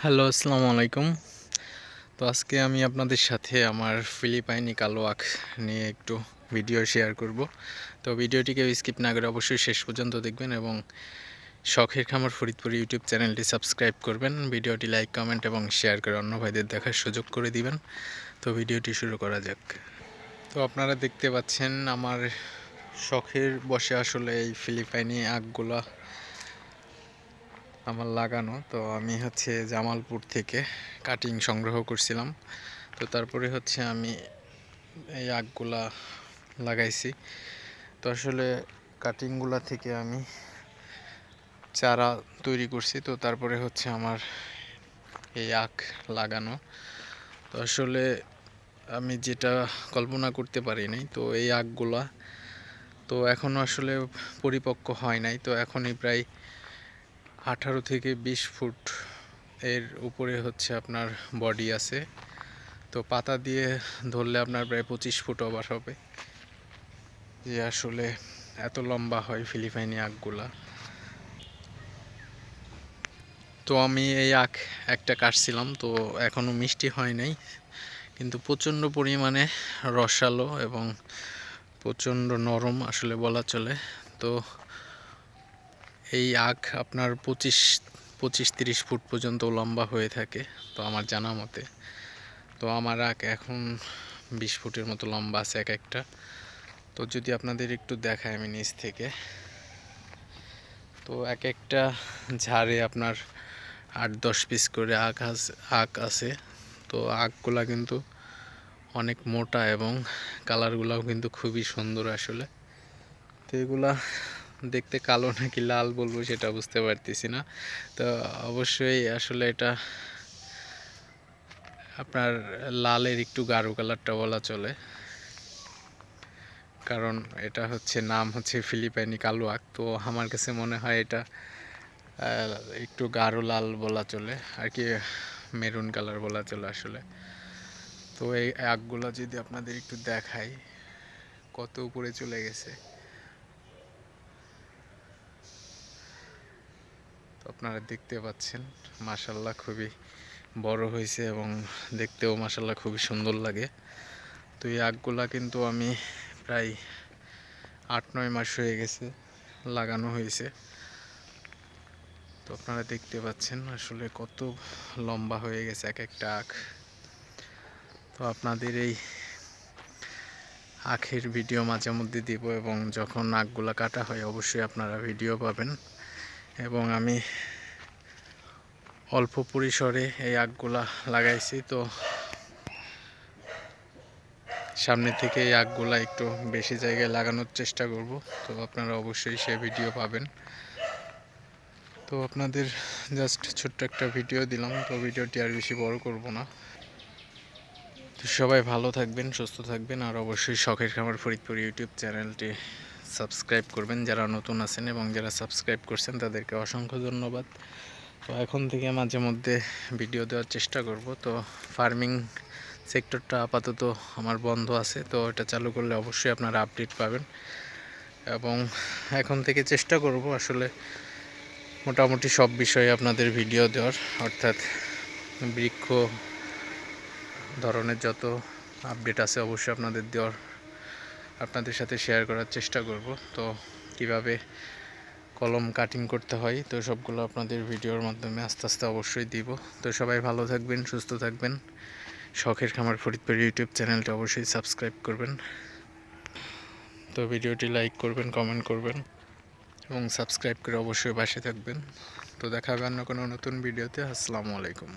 Hello, আসসালামু আলাইকুম। তো আজকে আমি আপনাদের সাথে আমার ফিলিপাইনি কালো আখ নিয়ে একটু ভিডিও শেয়ার করব। তো ভিডিওটিকে স্কিপ না করে অবশ্যই শেষ পর্যন্ত দেখবেন এবং শখের খামার ফরিদপুর ইউটিউব চ্যানেলটি সাবস্ক্রাইব করবেন। ভিডিওটি লাইক, কমেন্ট এবং শেয়ার করে অন্য ভাইদের দেখার সুযোগ করে দিবেন। তো ভিডিওটি শুরু করা যাক। তো আপনারা দেখতে পাচ্ছেন আমার শখের বসে আসলে এই ফিলিপাইনি আখগুলা আমার লাগানো, তো আমি হচ্ছে জামালপুর থেকে কাটিং সংগ্রহ করছিলাম। তো তারপরে হচ্ছে আমি এই আখগুলা লাগাইছি। তো আসলে কাটিংগুলা থেকে আমি চারা তৈরি করছি, তো তারপরে হচ্ছে আমার এই আখ লাগানো। তো আসলে আমি যেটা কল্পনা করতে পারি নাই, তো এই আখগুলা তো এখনও আসলে পরিপক্ক হয় নাই, তো এখনই প্রায় আঠারো থেকে বিশ ফুট এর উপরে হচ্ছে আপনার বডি আছে। তো পাতা দিয়ে ধরলে আপনার প্রায় পঁচিশ ফুট ওভার হবে। যে আসলে এত লম্বা হয় ফিলিপাইনি আখগুলা। তো আমি এই আখ একটা কাটছিলাম, তো এখনও মিষ্টি হয় নাই। কিন্তু প্রচণ্ড পরিমাণে রসালো এবং প্রচণ্ড নরম আসলে বলা চলে। তো এই আখ আপনার পঁচিশ পঁচিশ, তিরিশ ফুট পর্যন্ত লম্বা হয়ে থাকে, তো আমার জানা মতে। তো আমার আখ এখন বিশ ফুটের মতো লম্বা আছে এক একটা। তো যদি আপনাদের একটু দেখায় আমি নিচ থেকে। তো এক একটা ঝাড়ে আপনার আট, দশ পিস করে আখ আছে আখ আছে। তো আখগুলা কিন্তু অনেক মোটা এবং কালারগুলাও কিন্তু খুবই সুন্দর আসলে। তো এগুলা দেখতে কালো নাকি লাল বলব সেটা বুঝতে পারতেছি না। তো অবশ্যই আসলে এটা আপনার লালের একটু গাঢ় কালারটা বলা চলে। কারণ এটা হচ্ছে নাম হচ্ছে ফিলিপাইনি কালো আখ। তো আমার কাছে মনে হয় এটা একটু গাঢ় লাল বলা চলে। আর কি মেরুন কালার বলা চলে আসলে। তো এই আখগুলো যদি আপনাদের একটু দেখাই, কত উপরে চলে গেছে। আপনারা দেখতে পাচ্ছেন। মাসাল্লাহ খুবই বড় হয়েছে এবং দেখতেও মাসাল্লাহ খুবই সুন্দর লাগে। তো এই আখগুলা কিন্তু আমি প্রায় আট নয় মাস হয়ে গেছে লাগানো হয়েছে। তো আপনারা দেখতে পাচ্ছেন আসলে কত লম্বা হয়ে গেছে এক একটা আখ। তো আপনাদের এই আখের ভিডিও মাঝে মধ্যে দিব এবং যখন আখগুলা কাটা হয় অবশ্যই আপনারা ভিডিও পাবেন। এবং আমি অল্প পরিসরে এই আগগুলা লাগাইছি, তো সামনে থেকে এই আগগুলা একটু বেশি জায়গায় লাগানোর চেষ্টা করব। তো আপনারা অবশ্যই সে ভিডিও পাবেন। তো আপনাদের জাস্ট ছোট্ট একটা ভিডিও দিলাম, তো ভিডিওটি আর বেশি বড় করব না। তো সবাই ভালো থাকবেন, সুস্থ থাকবেন, আর অবশ্যই শখের খামার ফরিদপুর ইউটিউব চ্যানেলটি সাবস্ক্রাইব করবেন, যারা নতুন আছেন এবং যারা সাবস্ক্রাইব করছেন, তাদেরকে অসংখ্য ধন্যবাদ। তো এখন থেকে মাঝে মধ্যে ভিডিও দেওয়ার চেষ্টা করব। তো ফার্মিং সেক্টরটা আপাতত আমার বন্ধ আছে, তো এটা চালু করলে অবশ্যই আপনারা আপডেট পাবেন। এবং এখন থেকে চেষ্টা করব আসলে মোটামুটি সব বিষয়ে আপনাদের ভিডিও দেওয়ার। অর্থাৎ বৃক্ষ ধরনের যত আপডেট আছে, অবশ্যই আপনাদের দেওয়ার আপনাদের সাথে শেয়ার করার চেষ্টা করব। তো কীভাবে কলম কাটিং করতে হয়, তো সবগুলো আপনাদের ভিডিওর মাধ্যমে আস্তে আস্তে অবশ্যই দিব। তো সবাই ভালো থাকবেন, সুস্থ থাকবেন। শখের খামার ফরিদপুর ইউটিউব চ্যানেলটা অবশ্যই সাবস্ক্রাইব করবেন। তো ভিডিওটি লাইক করবেন কমেন্ট করবেন এবং সাবস্ক্রাইব করে অবশ্যই পাশে থাকবেন। তো দেখা হবে অন্য কোনো নতুন ভিডিওতে আসসালামু আলাইকুম।